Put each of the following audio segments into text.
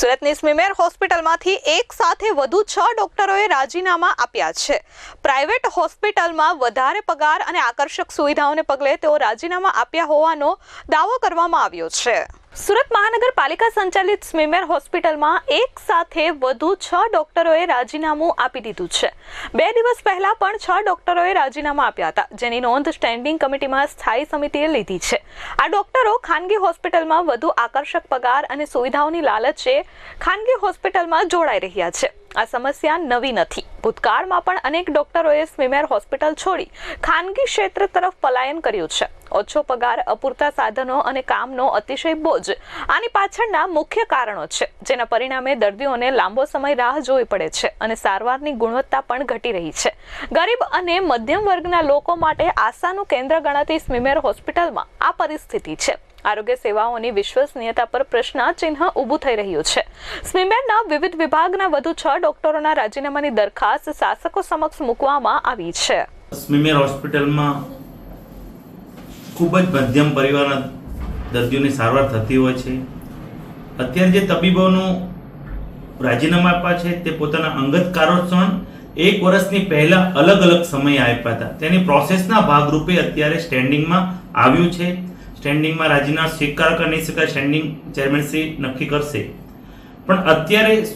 સુરતની સ્મીમેર હોસ્પિટલમાંથી એક સાથે વધુ છ ડોક્ટરોએ રાજીનામા આપ્યા છે. પ્રાઇવેટ હોસ્પિટલમાં વધારે પગાર અને આકર્ષક સુવિધાઓને પગલે તેઓ રાજીનામા આપ્યા હોવાનો દાવો કરવામાં આવ્યો છે. સુરત મહાનગરપાલિકા સંચાલિત સ્મીમેર હોસ્પિટલમાં એક સાથે વધુ છ ડોક્ટરોએ રાજીનામું આપી દીધું છે. બે દિવસ પહેલા પણ છ ડોક્ટરોએ રાજીનામા આપ્યા હતા, જેની નોંધ સ્ટેન્ડિંગ કમિટીમાં સ્થાયી સમિતિએ લીધી છે. આ ડોક્ટરો ખાનગી હોસ્પિટલમાં વધુ આકર્ષક પગાર અને સુવિધાઓની લાલચે ખાનગી હોસ્પિટલમાં જોડાઈ રહ્યા છે. આ સમસ્યા નવી નથી. ભૂતકાળમાં પણ અનેક ડોક્ટરોએ સ્વિમેર હોસ્પિટલ છોડી ખાનગી ક્ષેત્ર તરફ પલાયન કર્યું છે. ઓછો પગાર, અપૂરતા સાધનો અને કામનો અતિશય બોજ આની પાછળના મુખ્ય કારણો છે, જેના પરિણામે દર્દીઓને લાંબો સમય રાહ જોવી પડે છે અને સારવારની ગુણવત્તા પણ ઘટી રહી છે. ગરીબ અને મધ્યમ વર્ગના લોકો માટે આશાનું કેન્દ્ર ગણાતી સ્વિમેર હોસ્પિટલમાં આ પરિસ્થિતિ છે. આરોગ્ય સેવાઓની વિશ્વસનીયતા પર પ્રશ્નાચિહ્ન ઊભું થઈ રહ્યું છે. સ્વિમેરના વિવિધ વિભાગના વધુ છ ડોક્ટરોના રાજીનામાની દરખાસ્ત શાસકો સમક્ષ મૂકવામાં આવી છે. સ્મીમેર હોસ્પિટલમાં ખૂબ જ મધ્યમ પરિવારના દર્દીઓની સારવાર થતી હોય છે. અત્યારે જે તબીબોનું રાજીનામા આપ્યા છે તે પોતાના અંગત કારણોસર એક વર્ષની પહેલા અલગ અલગ સમય આપ્યા હતા. તેની પ્રોસેસના ભાગરૂપે અત્યારે સ્ટેન્ડિંગમાં આવ્યું છે. સ્ટેન્ડિંગમાં રાજીનામા સ્વીકાર કે નહીં સ્વીકાર સ્ટેન્ડિંગ ચેરમેનશ્રી નક્કી કરશે. પણ અત્યારે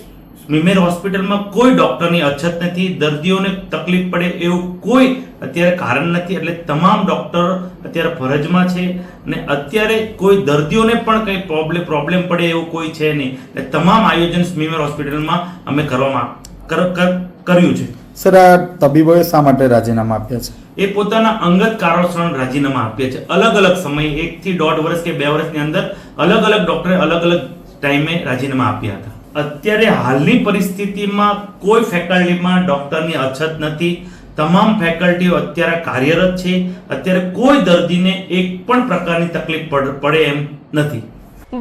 સ્મીમેર હોસ્પિટલમાં કોઈ ડોક્ટરની અછત નથી દર્દીઓને તકલીફ પડે એવું કોઈ અત્યારે કારણ નથી. એટલે તમામ ડોક્ટર અત્યારે ફરજમાં છે અને અત્યારે કોઈ દર્દીઓને પણ કંઈ પ્રોબ્લેમ પ્રોબ્લેમ પડે એવું કોઈ છે નહીં. એટલે તમામ આયોજન સ્મીમેર હોસ્પિટલમાં અમે કરવામાં કર- કર- કર્યું છે. સર આ તબીબોએ શા માટે રાજીનામા આપ્યા છે? એ પોતાના અંગત કારણોસર રાજીનામા આપ્યા છે. અલગ અલગ સમયે એકથી દોઢ વર્ષ કે બે વર્ષની અંદર અલગ અલગ ડોક્ટરે અલગ અલગ ટાઈમે રાજીનામા આપ્યા હતા. અત્યારે હાલની પરિસ્થિતિમાં કોઈ ફેકલ્ટીમાં ડૉક્ટરની અછત નથી. તમામ ફેકલ્ટીઓ અત્યારે કાર્યરત છે. અત્યારે કોઈ દર્દીને એક પણ પ્રકારની તકલીફ પડ- એમ નથી.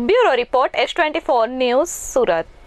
Bureau report S twenty four news Surat.